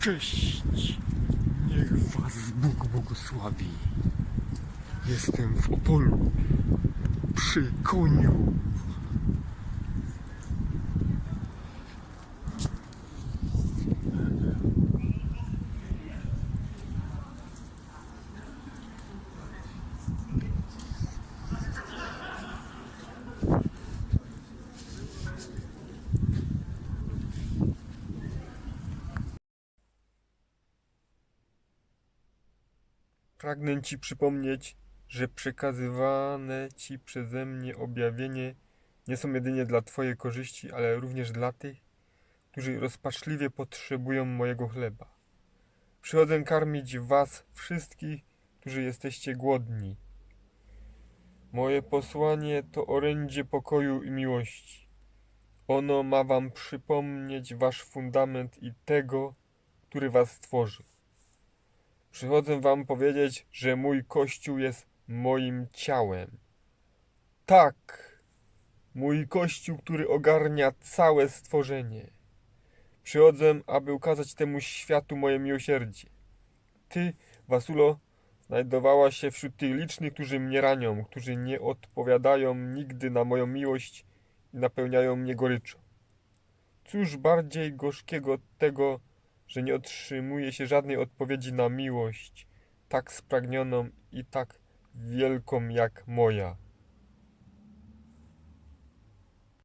Cześć! Niech was Bóg błogosławi. Jestem w Opolu przy koniu. Pragnę ci przypomnieć, że przekazywane ci przeze mnie objawienie nie są jedynie dla twojej korzyści, ale również dla tych, którzy rozpaczliwie potrzebują mojego chleba. Przychodzę karmić was wszystkich, którzy jesteście głodni. Moje posłanie to orędzie pokoju i miłości. Ono ma wam przypomnieć wasz fundament i tego, który was stworzył. Przychodzę wam powiedzieć, że mój kościół jest moim ciałem. Tak, mój kościół, który ogarnia całe stworzenie. Przychodzę, aby ukazać temu światu moje miłosierdzie. Ty, Wasulo, znajdowała się wśród tych licznych, którzy mnie ranią, którzy nie odpowiadają nigdy na moją miłość i napełniają mnie goryczą. Cóż bardziej gorzkiego od tego, że nie otrzymuje się żadnej odpowiedzi na miłość, tak spragnioną i tak wielką jak moja.